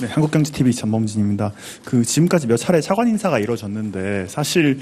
네, 한국경제TV 전범진입니다. 그 지금까지 몇 차례 차관 인사가 이루어졌는데 사실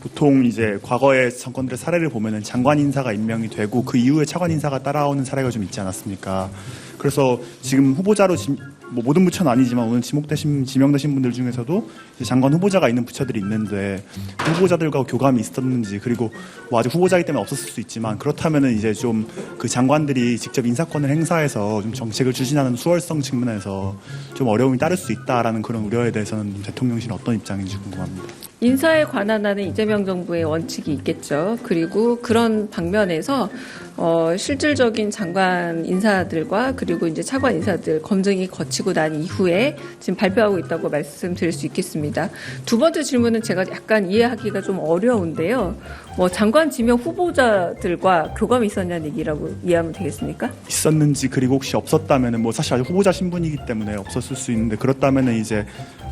보통 이제 과거의 정권들의 사례를 보면은 장관 인사가 임명이 되고 그 이후에 차관 인사가 따라오는 사례가 좀 있지 않았습니까? 그래서 지금 후보자로 지, 뭐 모든 부처는 아니지만 오늘 지목되신 지명되신 분들 중에서도 장관 후보자가 있는 부처들이 있는데 그 후보자들과 교감이 있었는지 그리고 뭐 아직 후보자이기 때문에 없었을 수 있지만 그렇다면은 이제 좀 그 장관들이 직접 인사권을 행사해서 좀 정책을 추진하는 수월성 측면에서 좀 어려움이 따를 수 있다라는 그런 우려에 대해서는 대통령실은 어떤 입장인지 궁금합니다. 인사에 관한 하는 이재명 정부의 원칙이 있겠죠. 그리고 그런 방면에서 어, 실질적인 장관 인사들과 그리고 이제 차관 인사들 검증이 거치고 난 이후에 지금 발표하고 있다고 말씀드릴 수 있겠습니다. 두 번째 질문은 제가 약간 이해하기가 좀 어려운데요. 뭐 장관 지명 후보자들과 교감이 있었냐는 얘기라고 이해하면 되겠습니까? 있었는지 그리고 혹시 없었다면은 뭐 사실 아직 후보자 신분이기 때문에 없었을 수 있는데 그렇다면은 이제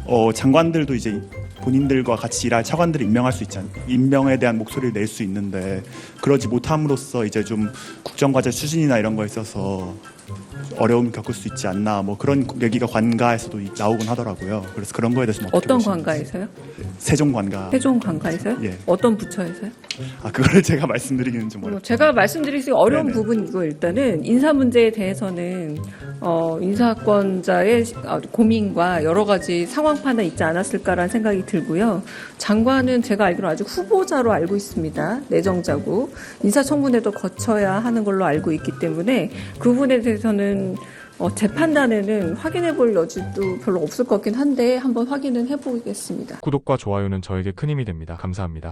어 장관들도 이제 본인들과 같이 일할 차관들을 임명할 수 있지 않, 임명에 대한 목소리를 낼 수 있는데 그러지 못함으로써 이제 좀 국정과제 추진이나 이런 거에 있어서 어려움을 겪을 수 있지 않나 뭐 그런 얘기가 관가에서도 이- 나오곤 하더라고요. 그래서 그런 거에 대해서 어떻게 어떤 보시는지. 관가에서요? 세종 관가. 세종 관가에서요? 예. 어떤 부처에서요? 아 그거를 제가 말씀드리기는 좀뭐 어렵. 제가 말씀드리기 어려운 네네. 부분이고 일단은 인사 문제에 대해서는 어, 인사권자의 아, 고민과 여러 가지 상황 판단 있지 않았을까라는 생각이 들고요. 장관은 제가 알기로 아직 후보자로 알고 있습니다. 내정자고 인사청문회도 거쳐야 하는 걸로 알고 있기 때문에 그 부분에 대해서는 어, 제 판단에는 확인해 볼 여지도 별로 없을 것 같긴 한데 한번 확인은 해보겠습니다. 구독과 좋아요는 저에게 큰 힘이 됩니다. 감사합니다.